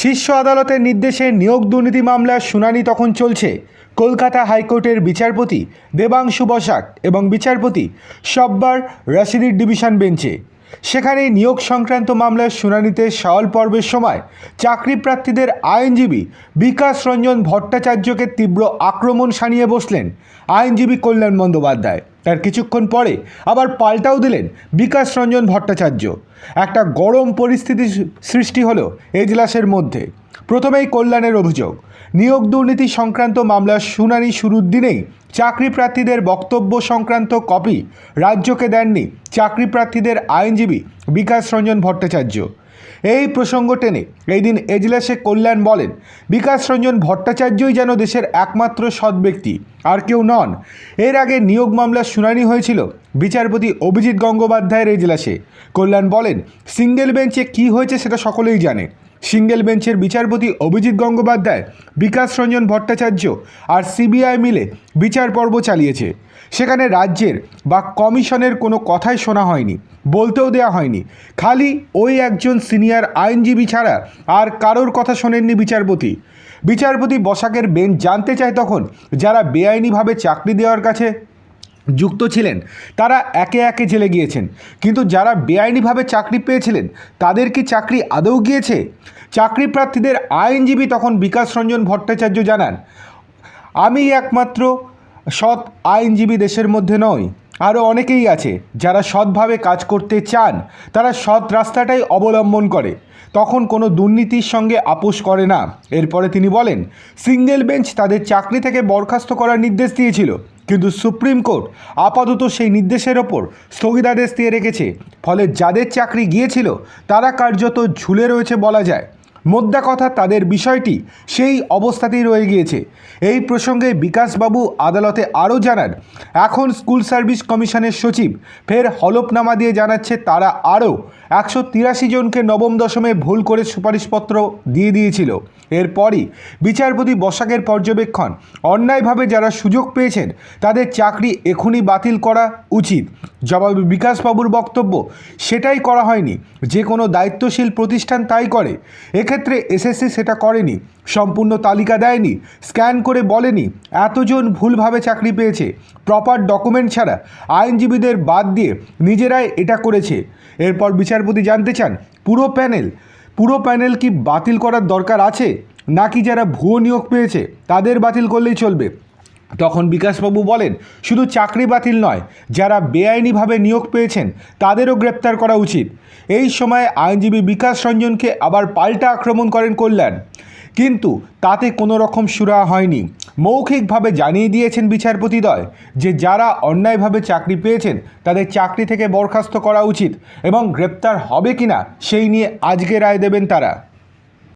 শীর্ষ আদালতের নির্দেশে নিয়োগ দুর্নীতি মামলার শুনানি তখন চলছে। কলকাতা হাইকোর্টের বিচারপতি দেবাংশু বসাক এবং বিচারপতি সব্বার রাশিদির ডিভিশন বেঞ্চে। সেখানে নিয়োগ সংক্রান্ত মামলার শুনানিতে সওয়াল পর্বের সময় চাকরি প্রার্থীদের আইনজীবী বিকাশ রঞ্জন ভট্টাচার্যকে তীব্র আক্রমণ সানিয়ে বসলেন আইনজীবী কল্যাণ বন্দ্যোপাধ্যায়। তার কিছুক্ষণ পরে আবার পাল্টাও দিলেন বিকাশ রঞ্জন ভট্টাচার্য। একটা গরম পরিস্থিতি সৃষ্টি হলো এজলাসের মধ্যে। প্রথমেই কল্যাণের অভিযোগ, নিয়োগ দুর্নীতি সংক্রান্ত মামলার শুনানি শুরুর দিনেই চাকরি প্রার্থীদের বক্তব্য সংক্রান্ত কপি রাজ্যকে দেননি চাকরি প্রার্থীদের আইনজীবী বিকাশ রঞ্জন ভট্টাচার্য। এই প্রসঙ্গ টেনে এই দিন এজলাসে কল্যাণ বলেন, বিকাশ রঞ্জন ভট্টাচার্যই যেন দেশের একমাত্র সৎ ব্যক্তি, আর কেউ নন। এর আগে নিয়োগ মামলার শুনানি হয়েছিল বিচারপতি অভিজিৎ গঙ্গোপাধ্যায়ের এজলাসে। কল্যাণ বলেন, সিঙ্গেল বেঞ্চে কী হয়েছে সেটা সকলেই জানে। সিঙ্গেল বেঞ্চের বিচারপতি অভিজিৎ গঙ্গোপাধ্যায়, বিকাশ রঞ্জন ভট্টাচার্য আর সিবিআই মিলে বিচার পর্ব চালিয়েছে। সেখানে রাজ্যের বা কমিশনের কোনো কথাই শোনা হয়নি, বলতেও দেওয়া হয়নি। খালি ওই একজন সিনিয়র আইনজীবী ছাড়া আর কারোর কথা শোনেননি বিচারপতি। বিচারপতি বসাকের বেঞ্চ জানতে চায় তখন যারা বেআইনিভাবে চাকরি দেওয়ার কাছে যুক্ত ছিলেন। তারা একে একে জেলে গিয়েছেন। কিন্তু যারা বেআইনিভাবে চাকরি পেয়েছিলেন, তাদের কি চাকরি আদৌ গিয়েছে? চাকরি প্রার্থীদের আইনজীবী তখন বিকাশ রঞ্জন ভট্টাচার্য জানান, আমি একমাত্র সৎ আইনজীবী দেশের মধ্যে নয় আরও অনেকেই আছে যারা সৎভাবে কাজ করতে চান। তারা সৎ রাস্তাটাই অবলম্বন করে। তখন কোনো দুর্নীতির সঙ্গে আপোষ করে না। এরপরে তিনি বলেন, সিঙ্গেল বেঞ্চ তাদের চাকরি থেকে বরখাস্ত করার নির্দেশ দিয়েছিল। কিন্তু সুপ্রিম কোর্ট আপাতত সেই নির্দেশের ওপর স্থগিতাদেশ দিয়ে রেখেছে। ফলে যাদের চাকরি গিয়েছিল, তারা কার্যত ঝুলে রয়েছে বলা যায়। মোদ্দা কথা তাদের বিষয়টি সেই অবস্থাতেই রয়ে গিয়েছে। এই প্রসঙ্গে বিকাশবাবু আদালতে আরও জানান, এখন স্কুল সার্ভিস কমিশনের সচিব, ফের হলফনামা দিয়ে জানাচ্ছে তারা আরও একশো তিরাশি জনকে নবম দশমে ভুল করে সুপারিশপত্র দিয়ে দিয়েছিল। এরপরই বিচারপতি বসাকের পর্যবেক্ষণ, অন্যায়ভাবে যারা সুযোগ পেয়েছেন, তাদের চাকরি এখনই বাতিল করা উচিত। জবাবে বিকাশবাবুর বক্তব্য, সেটাই করা হয়নি। যে কোনো দায়িত্বশীল প্রতিষ্ঠান তাই করে। এক্ষেত্রে এসএসসি সেটা করেনি, সম্পূর্ণ তালিকা দেয়নি, স্ক্যান করে বলেনি, এতজন ভুলভাবে চাকরি পেয়েছে প্রপার ডকুমেন্ট ছাড়া, আইনজীবীদের বাদ দিয়ে নিজেরাই এটা করেছে। এরপর বিচারপতি জানতে চান, পুরো প্যানেল পুরো প্যানেল কি বাতিল করার দরকার আছে? নাকি যারা ভুয়ো নিয়োগ পেয়েছে, তাদের বাতিল করলেই চলবে? তখন বিকাশবাবু বলেন, শুধু চাকরি বাতিল নয়, যারা বেআইনিভাবে নিয়োগ পেয়েছেন, তাদেরও গ্রেপ্তার করা উচিত। এই সময় আইনজীবী বিকাশ রঞ্জনকে আবার পাল্টা আক্রমণ করেন কল্যাণ। কিন্তু তাতে কোনো রকম সুরা হয়নি। মৌখিকভাবে জানিয়ে দিয়েছেন বিচারপতিদ্বয় যে যারা অন্যায়ভাবে চাকরি পেয়েছেন, তাদের চাকরি থেকে বরখাস্ত করা উচিত এবং গ্রেপ্তার হবে কিনা, সেই নিয়ে আজকে রায় দেবেন তারা।